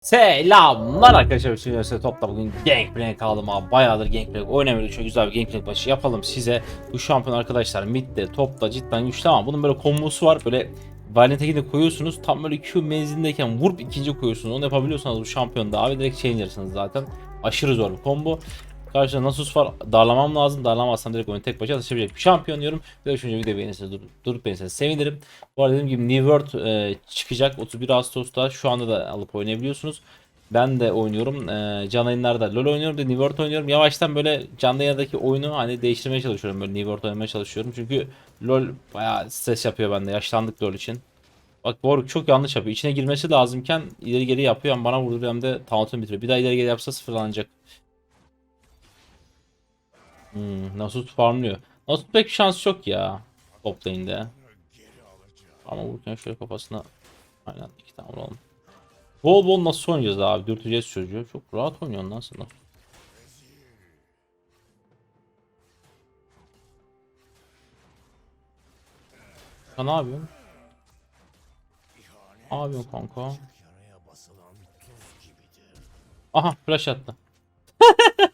Selamlar arkadaşlar. Şimdi size topla bugün Gangplank kaldım abi. Bayağıdır Gangplank oynamıyoruz. Çok güzel bir Gangplank maçı yapalım size. Bu şampiyon arkadaşlar midde topla cidden güçlü ama bunun böyle kombosu var. Böyle Valiant'e de koyuyorsunuz. Tam böyle Q menzilindeyken vurup ikinci koyuyorsunuz. Onu yapabiliyorsanız bu şampiyonda abi direkt changer'sınız zaten. Aşırı zor bir combo. Karşıda Nasus var. Darlamam lazım. Darlamazsam direkt oyunu tek başına taşıyabilecek bir şampiyon diyorum. Bir de üçüncü video beğenirseniz dur, durup beğenirseniz sevinirim. Bu arada dediğim gibi New World e, çıkacak 31 Ağustos'ta. Şu anda da alıp oynayabiliyorsunuz. Ben de oynuyorum. E, canlı yayınlarda LoL oynuyorum da New World oynuyorum. Yavaştan böyle canlı yayındaki oyunu hani değiştirmeye çalışıyorum. Böyle New World oynamaya çalışıyorum. Çünkü LoL bayağı stres yapıyor bende. Yaşlandık LoL için. Bak Warwick çok yanlış yapıyor. İçine girmesi lazımken ileri geri yapıyor. Hem bana vurdu hem de taunt'unu bitiriyor. Bir daha ileri geri yapsa sıfırlanacak. Hmm, Nasus farmlıyor. Nasus pek şans yok ya. Top lane'de. Ama vururken şöyle kafasına aynen iki tane vuralım. Bol bol nasıl oynayacağız abi? Dürteceğiz çocuğu. Çok rahat oynuyorsun lan sen. Ya ne yapıyorsun? Ne yapıyorsun kanka? Aha flash attı.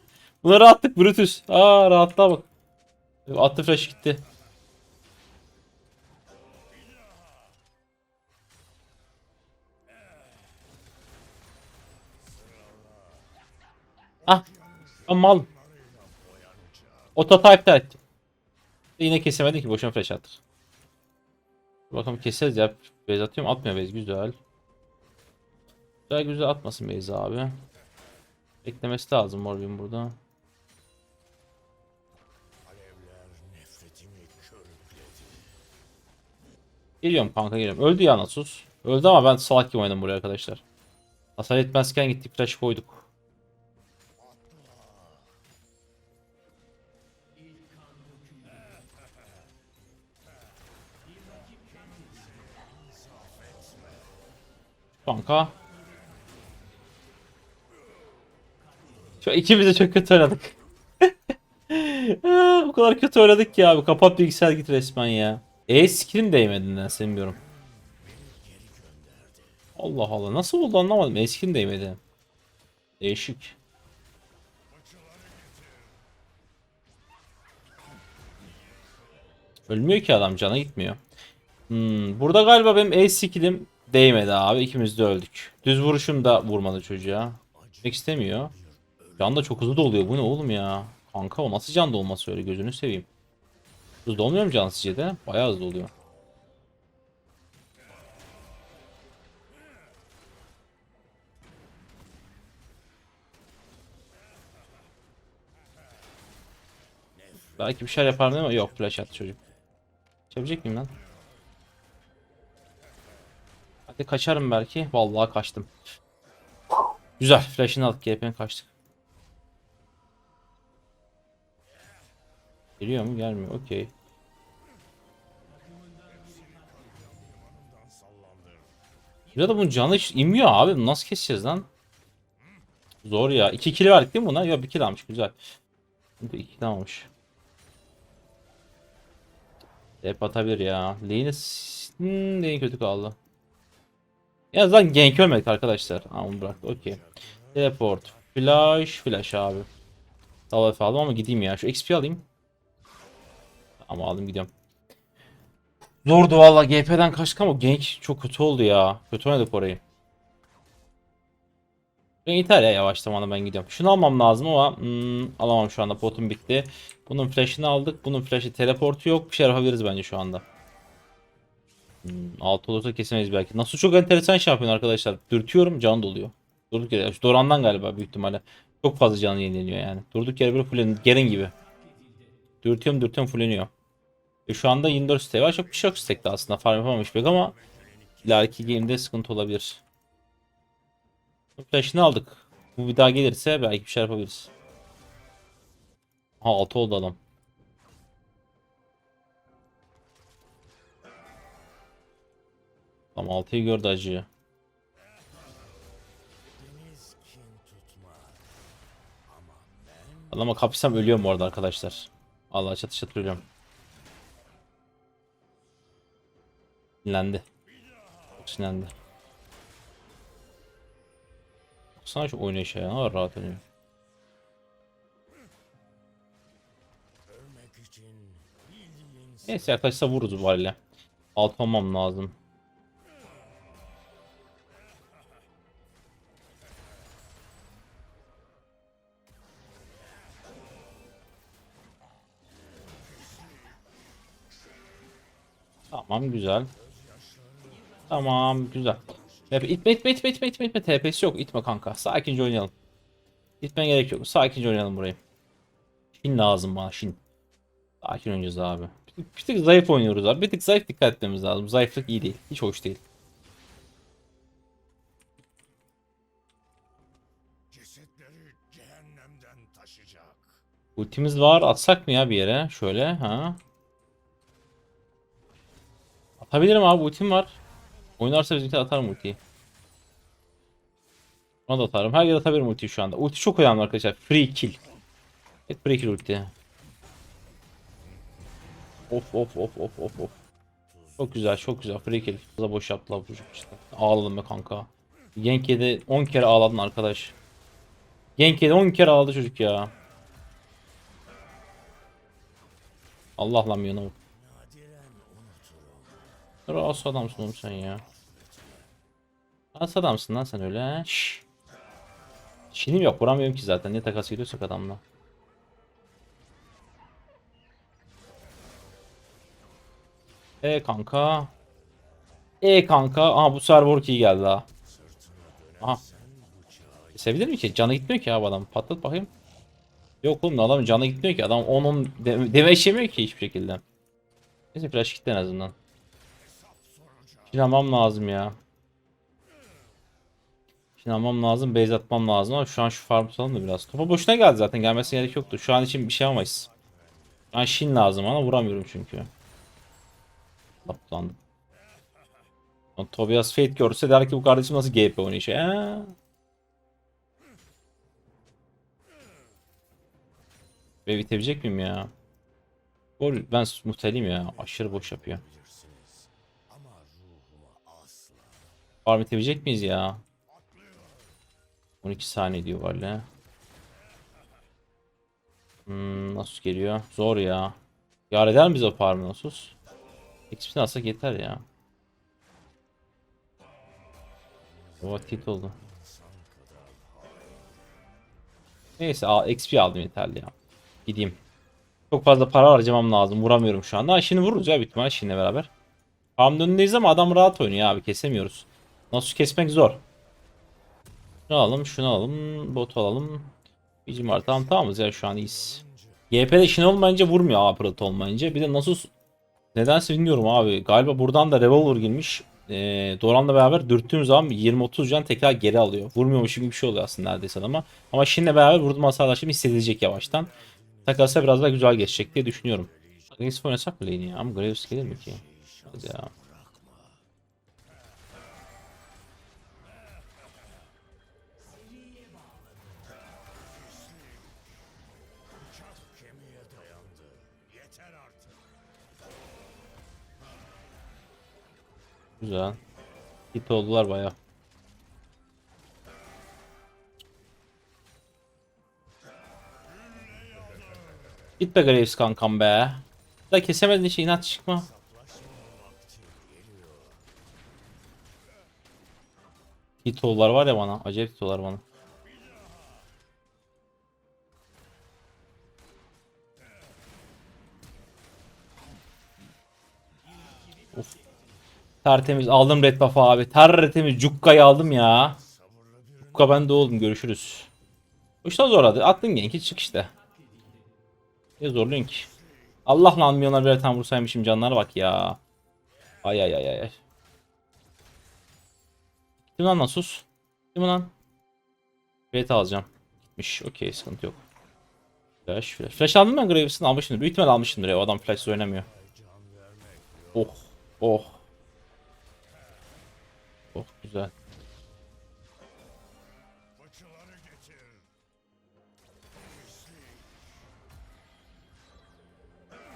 Buna rahatlık Brutus. Aa rahatlığa bak. Attı flash gitti. Ah. Ben mal. Ototype iptal ettim. Yine kesemedim ki boşuna flash attık. Bakalım keseriz ya. Base atıyorum atmıyor base güzel. Güzel güzel atmasın base abi. Beklemesi lazım Morbin burada. Geliyorum kanka geliyorum. Öldü ya Nasus. Öldü ama ben salak gibi oynadım buraya arkadaşlar. Hasar etmezken gittik flash koyduk. Kanka. Şu ikimiz de çok kötü oynadık. Bu kadar kötü oynadık ki abi. Kapat bilgisayar git resmen ya. E skill'im değmedi nedense bilmiyorum. Allah Allah. Nasıl oldu anlamadım. E skill'im değmedi. Değişik. Ölmüyor ki adam cana gitmiyor. Hmm, burada galiba benim E skill'im değmedi abi. İkimiz de öldük. Düz vuruşum da vurmadı çocuğa. Gitmek istemiyor. Can da çok hızlı doluyor. Bu ne oğlum ya? Kanka o nasıl can dolması öyle gözünü seveyim. Hızlı olmuyor mu can sizce? Bayağı hızlı oluyor. Belki bir şeyler yapar ama yok flash attı çocuk. Çabilecek miyim lan? Hadi kaçarım belki. Vallahi kaçtım. Güzel. Flash'ını aldık. GP'nin kaçtık. Geliyor mu? Gelmiyor. Okey. Ya da bunun canı hiç inmiyor abi. Nasıl keseceğiz lan? Zor ya. 2 kill verdik değil mi buna? Yok 1 kill almış. Güzel. 2 kill almış. Hep atabilir ya. Lane'i s- hmm, lane kötü kaldı. Ya zaten gank ölmedik arkadaşlar. Aa onu bıraktı. Okey. Teleport. Flash. Flash abi. Dalga aldım ama gideyim ya. Şu XP alayım. Ama aldım gidiyorum. Zordu valla GP'den kaçtık ama gank çok kötü oldu ya. Kötü oynadık orayı. Ben yeter ya yavaşlamana ben gidiyorum. Şunu almam lazım ama hmm, alamam şu anda potum bitti. Bunun flash'ını aldık. Bunun flash'ı teleportu yok. Bir şey yapabiliriz bence şu anda. Hmm, altı olursa kesemeyiz belki. Nasıl çok enteresan şampiyon arkadaşlar. Dürtüyorum can doluyor. Durduk yere. Doran'dan galiba büyük ihtimalle. Çok fazla canı yenileniyor yani. Durduk yere böyle fulleniyor. Garen gibi. Dürtüyorum dürtüyorum fulleniyor. E şu anda 24 stack var. Çok bir şey yok stack'te aslında. Farm yapamamış pek ama ileriki game'de sıkıntı olabilir. Flash'ını aldık. Bu bir daha gelirse belki bir şey yapabiliriz. Ha 6 oldu adam. Tamam 6'yı gördü acıyı. Adama kapışsam ölüyorum bu arada arkadaşlar. Allah çatış çatır ölüyorum. Sinirlendi. Çok sinirlendi. Sana şu oynayışa ya. Ne kadar rahat oynuyor. Neyse yaklaşsa vururuz bu haliyle. Alt olmam lazım. Tamam güzel. Tamam güzel. Itme itme itme itme itme itme itme TP'si yok itme kanka. Sakince oynayalım. İtmen gerek yok. Sakince oynayalım burayı. Şin lazım bana şin. Sakin oynayacağız abi. Bir bir tık zayıf oynuyoruz abi. Bir tık zayıf dikkat etmemiz lazım. Zayıflık iyi değil. Hiç hoş değil. Ultimiz var. Atsak mı ya bir yere? Şöyle ha. Atabilirim abi ultim var. Oynarsa bizimki atarım ultiyi. Ona da atarım. Her yere atabilirim ultiyi şu anda. Ulti çok önemli arkadaşlar. Free kill. Evet free kill ulti. Of of of of of of. Çok güzel çok güzel free kill. Fazla boş yaptılar bu işte. Ağladım be kanka. Genke'de 10 kere ağladın arkadaş. Genke'de 10 kere ağladı çocuk ya. Allah lan yanına bak. Rahatsız adamsın oğlum sen ya. Rahatsız adamsın lan sen öyle he. Şşş. Şinim yok vuramıyorum ki zaten ne takas ediyorsak adamla. E kanka. E kanka. Aha bu server key geldi ha. Aha. Kesebilir mi ki? Canı gitmiyor ki abi adam. Patlat bakayım. Yok oğlum adam canı gitmiyor ki. Adam 10-10 de demeç yemiyor ki hiçbir şekilde. Neyse flash gitti en azından. Şinamam lazım ya. Şinamam lazım. Base atmam lazım ama şu an şu farm tutalım da biraz. Topa boşuna geldi zaten. Gelmesine gerek yoktu. Şu an için bir şey yapamayız. Şu an Shin lazım ama vuramıyorum çünkü. Kaplandım. Lan Tobias Fate görse der ki bu kardeşim nasıl GP oynayışı. Eee. Ve bitebilecek miyim ya? Ben muhteliyim ya. Aşırı boş yapıyor. Farm bitebilecek miyiz ya? 12 saniye diyor valla. Hmm, nasıl geliyor? Zor ya. Yar eder miyiz o farmı Nasus? XP'ni alsak yeter ya. Tit oldu. Neyse XP aldım yeterli ya. Gideyim. Çok fazla para harcamam lazım. Vuramıyorum şu anda. Şimdi vururuz ya ihtimalle Shin'le beraber. Farmın önündeyiz ama adam rahat oynuyor abi. Kesemiyoruz. Nasus kesmek zor. Şunu alalım, şunu alalım, bot alalım. Bizim var. Tamam tamamız ya şu an iyiyiz. GP'de işin olmayınca vurmuyor abi olmayınca. Bir de Nasus nedense bilmiyorum abi. Galiba buradan da revolver girmiş. Ee, Doran'la beraber dürttüğüm zaman 20-30 can tekrar geri alıyor. Vurmuyormuş gibi bir şey oluyor aslında neredeyse adama. Ama Shin'le beraber vurdum hasarlar şimdi hissedilecek yavaştan. Takasa biraz daha güzel geçecek diye düşünüyorum. Graves oynasak mı lane'i? Ama Graves gelir mi ki? Hadi ya. Güzel. Hit oldular baya. Git be Graves kankam be. Da kesemedin işte inat çıkma. Hit oldular var ya bana. Acayip hit oldular bana. Tertemiz aldım red buff'ı abi. Tertemiz Cukka'yı aldım ya. Cukka ben de oldum görüşürüz. Uçtan zorladı. Attın genki çık işte. Ne zorluyorsun ki? Allah lan milyonlar bir tane vursaymışım canlara bak ya. Ay ay ay ay. Gittim lan Nasus. Gittim lan. Red alacağım. Gitmiş. Okey sıkıntı yok. Flash flash. Flash aldım ben Graves'in almışımdır. Büyük ihtimal almışımdır ya. O adam flash'ı oynamıyor. Oh. Oh. Çok güzel.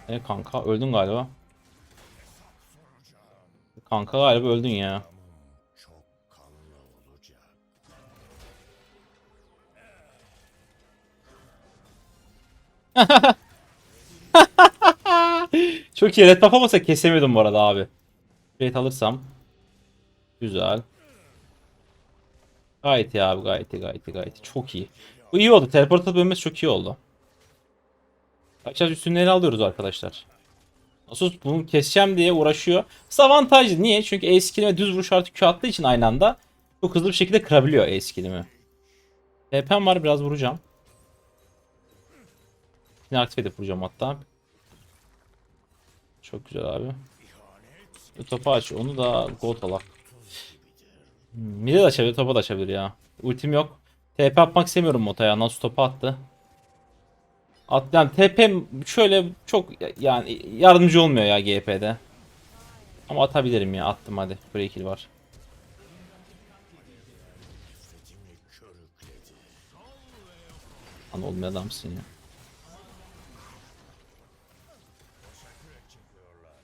E kanka öldün galiba. Kanka galiba öldün ya. Çok iyi. Red map olmasa kesemiyordum bu arada abi. Red alırsam. Güzel. Gayet iyi abi gayet iyi gayet iyi gayet iyi. Çok iyi. Bu iyi oldu. Teleport ölmesi çok iyi oldu. Kaçacağız üstünleri alıyoruz arkadaşlar. Asus bunu keseceğim diye uğraşıyor. Avantajlı. Niye? Çünkü E düz vuruş artı Q attığı için aynı anda çok hızlı bir şekilde kırabiliyor E skillimi. TP'm var biraz vuracağım. Yine aktif edip vuracağım hatta. Çok güzel abi. Bir topu aç. Onu da gold alak. Mide de açabilir, topa da açabilir ya. Ultim yok. TP atmak istemiyorum Mota'ya. Nasıl topu attı. At, yani TP şöyle çok yani yardımcı olmuyor ya GP'de. Ama atabilirim ya. Attım hadi. Buraya kill var. Lan olmayan adamsın ya.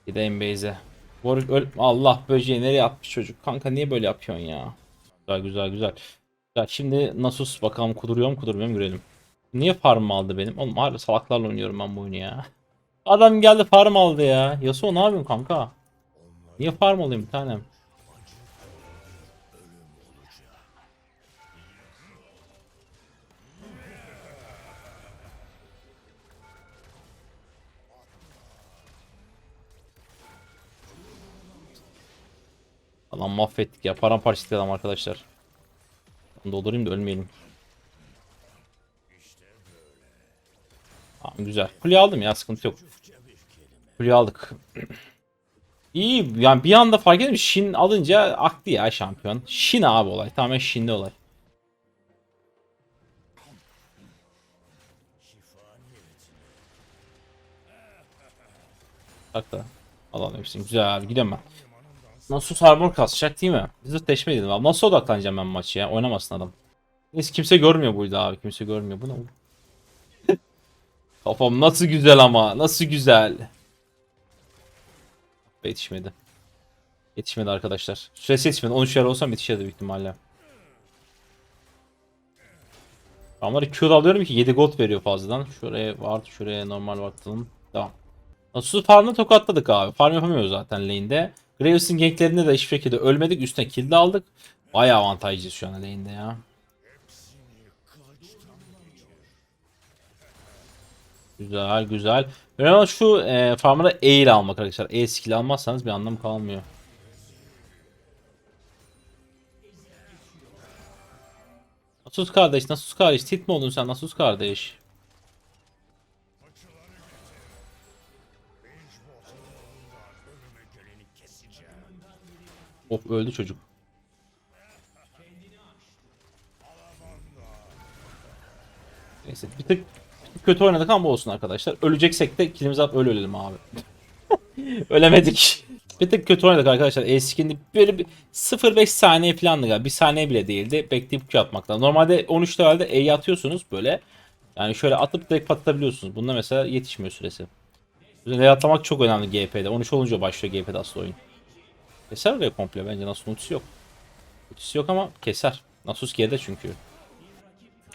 Gideyim base'e. Warwick öl... Allah böceği nereye atmış çocuk. Kanka niye böyle yapıyorsun ya? Güzel güzel güzel. Ya şimdi Nasus bakalım kuduruyor mu kudurmuyor mu görelim. Niye farm aldı benim? Oğlum harbi salaklarla oynuyorum ben bu oyunu ya. Adam geldi farm aldı ya. Yasuo ne yapıyorsun kanka? Niye farm alayım bir tanem? Adam mahvettik ya. Paramparça etti adam arkadaşlar. Ben doldurayım da ölmeyelim. Tamam güzel. Kuleyi aldım ya sıkıntı yok. Kuleyi aldık. İyi yani bir anda fark ettim Shin alınca aktı ya şampiyon. Shin abi olay. Tamamen Shin'de olay. Bak da. Alalım hepsini. Güzel abi gidiyorum ben. Nasıl armor kasacak değil mi? Zırtleşme dedim abi. Nasıl odaklanacağım ben maçı ya? Oynamasın adam. Neyse kimse görmüyor buydu abi. Kimse görmüyor. Bu ne? Kafam nasıl güzel ama. Nasıl güzel. Yetişmedi. Yetişmedi arkadaşlar. Süresi yetişmedi. 13 yer olsam yetişirdi büyük ihtimalle. Adamları Q'da alıyorum ki 7 gold veriyor fazladan. Şuraya var, şuraya normal baktım. Tamam. Nasus'u farmda tokatladık abi. Farm yapamıyoruz zaten lane'de. Graves'in ganklerinde de hiçbir şekilde ölmedik. Üstüne kill de aldık. Bayağı avantajlıyız şu an lane'de ya. Güzel güzel. Olan şu e, farmda E almak arkadaşlar. E skill almazsanız bir anlamı kalmıyor. Nasus kardeş, Nasus kardeş. Tit mi oldun sen Nasus kardeş? Of öldü çocuk. Neyse bir tık, bir tık kötü oynadık ama olsun arkadaşlar. Öleceksek de kilimizi alıp öyle ölelim abi. Ölemedik. Bir tık kötü oynadık arkadaşlar. Eskindi böyle bir 0.5 saniye falandı galiba. Bir saniye bile değildi. Bekleyip Q atmakla. Normalde 13 levelde E'yi atıyorsunuz böyle. Yani şöyle atıp direkt patlatabiliyorsunuz. Bunda mesela yetişmiyor süresi. E atlamak çok önemli GP'de. 13 olunca başlıyor GP'de asıl oyun. Keser oraya komple bence ultisi yok. Ultisi yok ama keser. Nasus geride çünkü.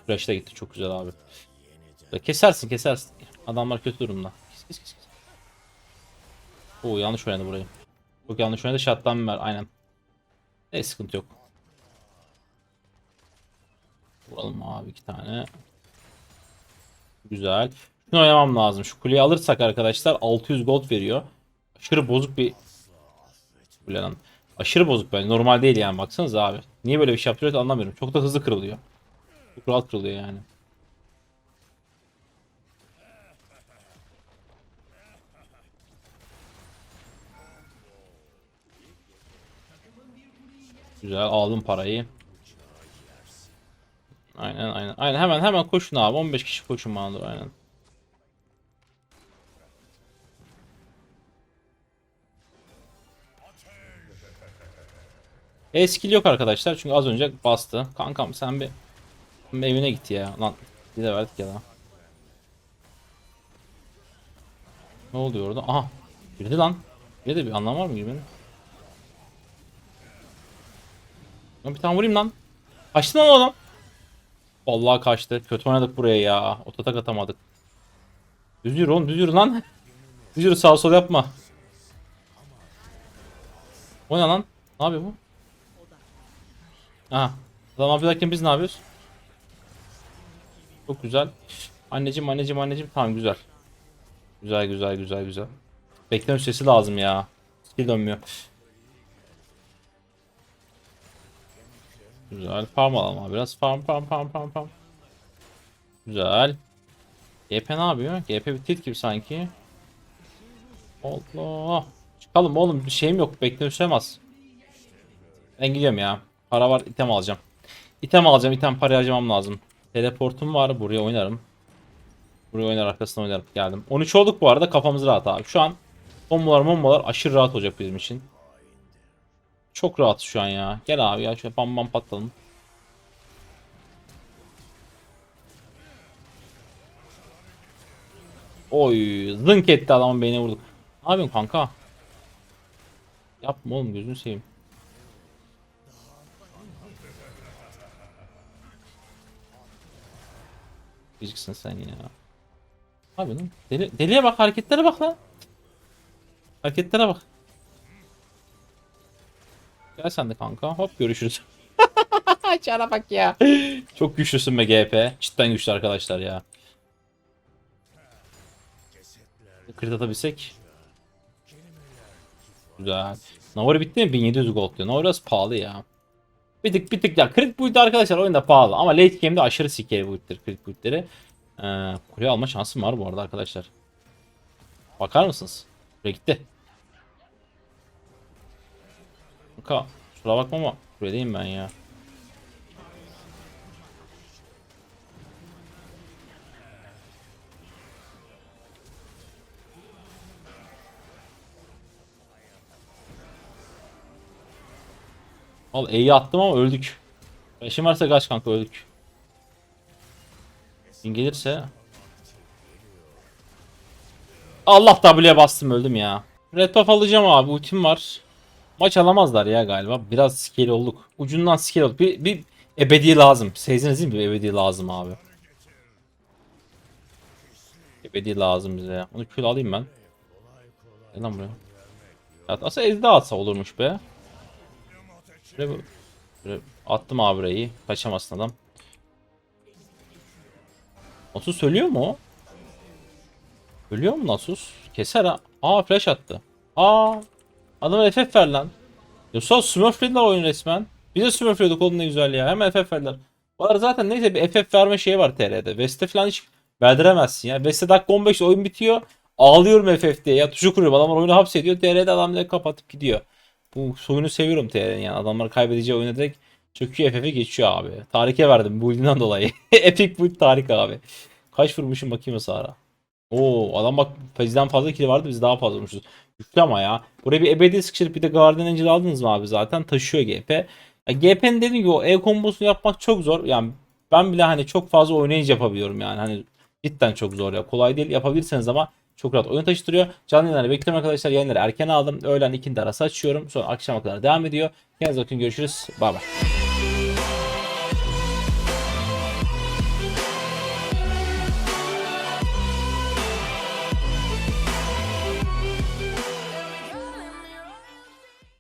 Flash da gitti çok güzel abi. Kesersin kesersin. Adamlar kötü durumda. Kes kes. kes. Oo yanlış oynadı burayı. Çok yanlış oynadı. Shutdown ver aynen. Ne sıkıntı yok. Vuralım abi iki tane. Güzel. Şunu oynamam lazım. Şu kuleyi alırsak arkadaşlar 600 gold veriyor. Aşırı bozuk bir lan. Aşırı bozuk bence. Normal değil yani baksanıza abi. Niye böyle bir şey yapıyor anlamıyorum. Çok da hızlı kırılıyor. Çok rahat kırılıyor yani. Güzel aldım parayı. Aynen aynen. Aynen hemen hemen koşun abi. 15 kişi koşun bana aynen. E skill yok arkadaşlar çünkü az önce bastı. Kankam sen bir, evine git ya. Lan bir de verdik ya da. Ne oluyor orada? Aha. Girdi lan. Bir de bir anlam var mı girmenin? Bir tane vurayım lan. Kaçtı lan o adam. Vallahi kaçtı. Kötü oynadık buraya ya. Ototak atamadık. Düz yürü oğlum düz yürü lan. Düz yürü sağ sol yapma. O ne lan? Ne yapıyor bu? Aha. Adam yapıyorlarken biz ne yapıyoruz? Çok güzel. Anneciğim anneciğim anneciğim tamam güzel. Güzel güzel güzel güzel. Bekleme süresi lazım ya. Skill dönmüyor. Güzel. Farm alalım abi biraz. Farm farm farm farm farm. Güzel. GP ne yapıyor? GP bir tit gibi sanki. Allah. Çıkalım oğlum bir şeyim yok. Bekleme sürem az. Ben gidiyorum ya. Para var item alacağım. İtem alacağım. item para harcamam lazım. Teleportum var. Buraya oynarım. Buraya oynar arkasına oynarım. Geldim. 13 olduk bu arada. Kafamız rahat abi. Şu an bombalar bombalar aşırı rahat olacak bizim için. Çok rahat şu an ya. Gel abi ya. Şöyle bam bam patlayalım. Oy zınk etti adamın beynine vurduk. Ne yapıyorsun kanka? Yapma oğlum gözünü seveyim. Gıcıksın sen ya. Yapıyorsun lan? Deli, deliye bak hareketlere bak lan. Hareketlere bak. Gel sen de kanka. Hop görüşürüz. Çara bak ya. Çok güçlüsün be GP. Cidden güçlü arkadaşlar ya. Crit atabilsek. Güzel. Navari bitti mi? 1700 gold diyor. Navari pahalı ya. Bir tık bir tık ya. Crit build arkadaşlar oyunda pahalı. Ama late game'de aşırı sikeri build'dir crit build'leri. Ee, kuleye alma şansım var bu arada arkadaşlar. Bakar mısınız? Buraya gitti. Kanka kusura bakma ama buradayım ben ya. Al E'yi attım ama öldük. Beşim varsa kaç kanka öldük. Bin gelirse. Allah W'ye bastım öldüm ya. Red buff alacağım abi ultim var. Maç alamazlar ya galiba. Biraz skill olduk. Ucundan skill olduk. Bir, bir ebedi lazım. Sezdiniz değil mi? Bir ebedi lazım abi. Ebedi lazım bize ya. Onu kül alayım ben. Gel lan buraya. Ya aslında ezdi atsa olurmuş be. Şuraya, bir- şuraya attım abi burayı. Kaçamazsın adam. Nasus söylüyor mu o? Ölüyor mu Nasus? Keser ha. Aa flash attı. Aa. Adama FF ver lan. Yoksa smurflediler oyun resmen. Biz de smurfliyorduk oğlum ne güzel ya. Hemen FF verdiler. Bu arada zaten neyse bir FF verme şeyi var TR'de. West'te falan hiç verdiremezsin ya. West'te dakika 15 oyun bitiyor. Ağlıyorum FF diye ya. Tuşu kuruyorum. Adamlar oyunu hapsediyor. TR'de adam kapatıp gidiyor. Bu oyunu seviyorum TR'nin yani. Adamlar kaybedeceği oyunu direkt çöküyor FF'e geçiyor abi. Tarike verdim bu build'inden dolayı. Epic build Tarik abi. Kaç vurmuşum bakayım Sara. Oo adam bak bizden fazla kill vardı biz daha fazla vurmuşuz. Yüklü ama ya. Buraya bir ebedi sıkıştırıp bir de Guardian Angel aldınız mı abi zaten taşıyor GP. GP'nin dediğim gibi o E kombosunu yapmak çok zor. Yani ben bile hani çok fazla oynayınca yapabiliyorum yani. Hani cidden çok zor ya. Kolay değil yapabilirseniz ama çok rahat oyun taşıtırıyor. Canlı yayınları bekliyorum arkadaşlar. Yayınları erken aldım. Öğlen ikindi arası açıyorum. Sonra akşama kadar devam ediyor. Kendinize bakın görüşürüz. Bay bay.